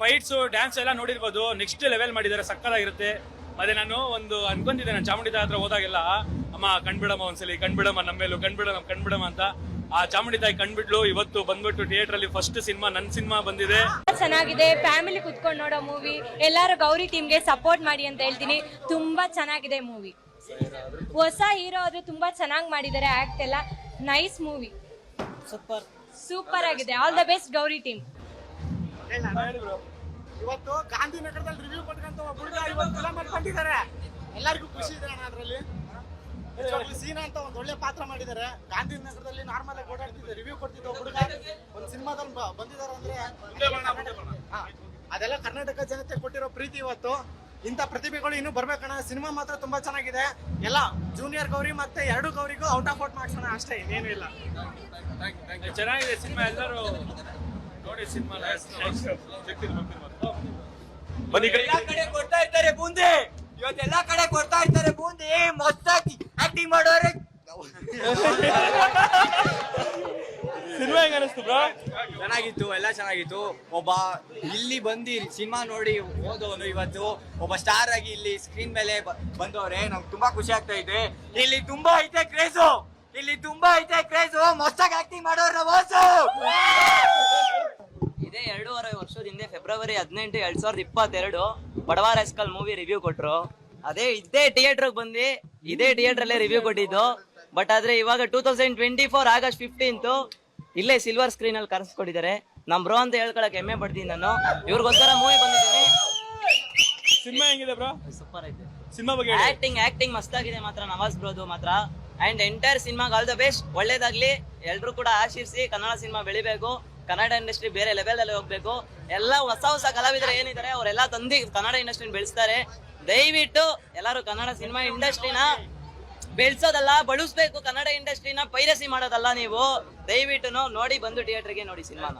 Fights dance ಎಲ್ಲ ನೋಡಿರ್ಬೋದು. Next level ಮಾಡಿದ್ದಾರೆ ಸಕ್ಕತ್ತಾಗಿರುತ್ತೆ. ಅದೇ ನಾನು ಒಂದು ಅನ್ಕೊಂತಿದ್ದೆ ನಾನು ಚಾಮುಂಡಿ ತಾಯಿ ಹತ್ರ ಹೋದಾಗೆಲ್ಲ ಅಮ್ಮ ಕಣ್ಬಿಡಮ್ಮ ಒಂದ್ಸಲಿ ಕಣ್ಬಿಡಮ್ಮ ನಮ್ಮೇಲೂ ಕಣ್ಬಿಡಮ್ಮ ಕಣ್ಬಿಡಮ್ಮ ಅಂತ. ಆ ಚಾಮುಂಡಿ ತಾಯಿ ಕಣ್ಬಿಡ್ಲು ಇವತ್ತು ಬಂದ್ಬಿಟ್ಟು ಥಿಯೇಟರ್ ಅಲ್ಲಿ ಫಸ್ಟ್ ಸಿನಿಮಾ ನನ್ನ ಸಿನಿಮಾ ಬಂದಿದೆ. ಚೆನ್ನಾಗಿದೆ ಫ್ಯಾಮಿಲಿ ಕುತ್ಕೊಂಡು ನೋಡೋ ಮೂವಿ ಎಲ್ಲರೂ ಗೌರಿ ಟೀಮ್ಗೆ ಸಪೋರ್ಟ್ ಮಾಡಿ ಅಂತ ಹೇಳ್ತೀನಿ. ತುಂಬಾ ಚೆನ್ನಾಗಿದೆ ಮೂವಿ ಹೊಸ ಹೀರೋ ಆದ್ರೆ ತುಂಬಾ ಚೆನ್ನಾಗಿ ಮಾಡಿದ್ದಾರೆ ಆಕ್ಟ್ ಎಲ್ಲ. ನೈಸ್ ಮೂವಿ ಸೂಪರ್ ಸೂಪರ್ ಆಗಿದೆ. All the best Gowri team ಇವತ್ತು ಗಾಂಧಿನಗರದಲ್ಲಿ ರಿವ್ಯೂ ಕೊಟ್ಕೊಂತ ಒಬ್ಬ ಹುಡುಗ ಇವತ್ತು ಫಿಲಮ್ ಮಾಡ್ಕೊಂಡಿದ್ದಾರೆ. ಎಲ್ಲರಿಗೂ ಖುಷಿ ಇದೆ ಅಣ್ಣ ಅದರಲ್ಲಿ. ಸೀನಾ ಅಂತ ಒಂದು ಒಳ್ಳೆ ಪಾತ್ರ ಮಾಡಿದ್ದಾರೆ. ಗಾಂಧಿನಗರದಲ್ಲಿ ನಾರ್ಮಲ್ ಆಗಿ ಓಡಾಡ್ತಿದ್ದೆ ರಿವ್ಯೂ ಕೊಡ್ತಿದ್ದ ಹುಡುಗ. ಒಂದು ಸಿನಿಮಾದಲ್ಲಿ ಬಂದಿದ್ದಾರೆ ಅಂದ್ರೆ ಅದೆಲ್ಲ ಕರ್ನಾಟಕ ಜನತೆ ಕೊಟ್ಟಿರೋ ಪ್ರೀತಿ ಇವತ್ತು. ಇಂಥ ಪ್ರತಿಭೆಗಳು ಇನ್ನೂ ಬರ್ಬೇಕಣ್ಣ ಸಿನಿಮಾ ಮಾತ್ರ ತುಂಬಾ ಚೆನ್ನಾಗಿದೆ. ಎಲ್ಲ ಜೂನಿಯರ್ ಗೌರಿ ಮತ್ತೆ ಎರಡು ಗೌರಿಗೂ ಔಟ್ ಆಫ್ ಔಟ್ ಮಾಡ್ಸೋಣ ಅಷ್ಟೇ ಇನ್ನೇನು ಇಲ್ಲ. ಚೆನ್ನಾಗಿದೆ ಸಿನಿಮಾ ಎಲ್ಲರೂ. ಬನ್ನಿ. ಎಲ್ಲಾ ಕಡೆ ಕೊಡ್ತಾ ಇರ್ತಾರೆ ಬೂಂದಿ. ಇವತ್ತೆಲ್ಲಾ ಕಡೆ ಕೊಡ್ತಾ ಇರ್ತಾರೆ ಬೂಂದಿ. ಮಸ್ತಾಗಿ ಆಕ್ಟಿಂಗ್ ಮಾಡೋರೆ. ಸಿನಿಮಾ ಹೆಂಗ ಅನಿಸ್ತು ಬ್ರೋ? ಚೆನ್ನಾಗಿತ್ತು ಎಲ್ಲ ಚೆನ್ನಾಗಿತ್ತು. ಒಬ್ಬ ಇಲ್ಲಿ ಬಂದು ಸಿನಿಮಾ ನೋಡಿ ಓದೋನು ಇವತ್ತು. ಒಬ್ಬ ಸ್ಟಾರ್ ಆಗಿ ಇಲ್ಲಿ ಸ್ಕ್ರೀನ್ ಮೇಲೆ ಬಂದವ್ರೆ. ನಮ್ಗೆ ತುಂಬಾ ಖುಷಿ ಆಗ್ತಾ ಇದೆ. ಇಲ್ಲಿ ತುಂಬಾ ಐತೆ ಕ್ರೇಜು ಇಲ್ಲಿ ತುಂಬಾ ಐತೆ ಕ್ರೇಜು ಮಸ್ತಾಗಿ ಆಕ್ಟಿಂಗ್ ಮಾಡೋರು ವಾಸು ಫೆಬ್ರವರಿ ಹದಿನೆಂಟು ಎರಡ್ ಸಾವಿರದ ಇಪ್ಪತ್ತೆರಡು ಬಡವಾರ ಎಸ್ಕಲ್ ಮೂವಿ ರಿವ್ಯೂ ಕೊಟ್ರು. ಅದೇ ಇದೇ ಥಿಯೇಟರ್ ಬಂದ್ವಿ ಇದೇ ಥಿಯೇಟರ್ ಅಲ್ಲೇ ರಿವ್ಯೂ ಕೊಟ್ಟಿದ್ದು. ಬಟ್ ಆದ್ರೆ ಇವಾಗ two thousand twenty four August fifteenth ಇಲ್ಲೇ ಸಿಲ್ವರ್ ಸ್ಕ್ರೀನ್ ಅಲ್ಲಿ ಕರೆಸ್ಕೊಟ್ಟಿದ್ದಾರೆ. ನಮ್ ಬ್ರೋ ಅಂತ ಹೇಳ್ಕೊಳಕ್ ಹೆಮ್ಮೆ ಪಡ್ತೀನಿ ನಾನು. ಇವ್ರಿಗೋಸ್ಕರ ಮೂವಿ ಬಂದಿದ್ದೀನಿ. ಸಿನಿಮಾ ಹೆಂಗಿದೆ ಬ್ರೋ ಸೂಪರ್ ಐತೆ. ಸಿನಿಮಾ ಬಗ್ಗೆ ಆಕ್ಟಿಂಗ್ ಆಕ್ಟಿಂಗ್ ಮಸ್ತಾಗಿದೆ ಮಾತ್ರ ನವಾಜ್ ಬ್ರೋದು ಮಾತ್ರ. ಅಂಡ್ ಎಂಟೈರ್ ಸಿನಿಮಾಗ್ ಆಲ್ ದ ಬೆಸ್ಟ್ ಒಳ್ಳೇದಾಗ್ಲಿ. ಎಲ್ರು ಕೂಡ ಆಶಿಸಿ ಕನ್ನಡ ಸಿನಿಮಾ ಬೆಳಿಬೇಕು. ಕನ್ನಡ ಇಂಡಸ್ಟ್ರಿ ಬೇರೆ ಲೆವೆಲ್ ಅಲ್ಲಿ ಹೋಗ್ಬೇಕು. ಎಲ್ಲ ಹೊಸ ಹೊಸ ಕಲಾವಿದರು ಏನಿದ್ದಾರೆ ಅವರೆಲ್ಲ ತಂದಿ ಕನ್ನಡ ಇಂಡಸ್ಟ್ರಿನ ಬೆಳೆಸ್ತಾರೆ. ದಯವಿಟ್ಟು ಎಲ್ಲರೂ ಕನ್ನಡ ಸಿನಿಮಾ ಇಂಡಸ್ಟ್ರಿನ ಬೆಳೆಸೋದಲ್ಲ, ಬಳಸ್ಬೇಕು. ಕನ್ನಡ ಇಂಡಸ್ಟ್ರಿನ ಪೈರಸಿ ಮಾಡೋದಲ್ಲ ನೀವು. ದಯವಿಟ್ಟು ನೋಡಿ ಬಂದು ಥಿಯೇಟರ್ಗೆ ನೋಡಿ ಸಿನಿಮಾನ.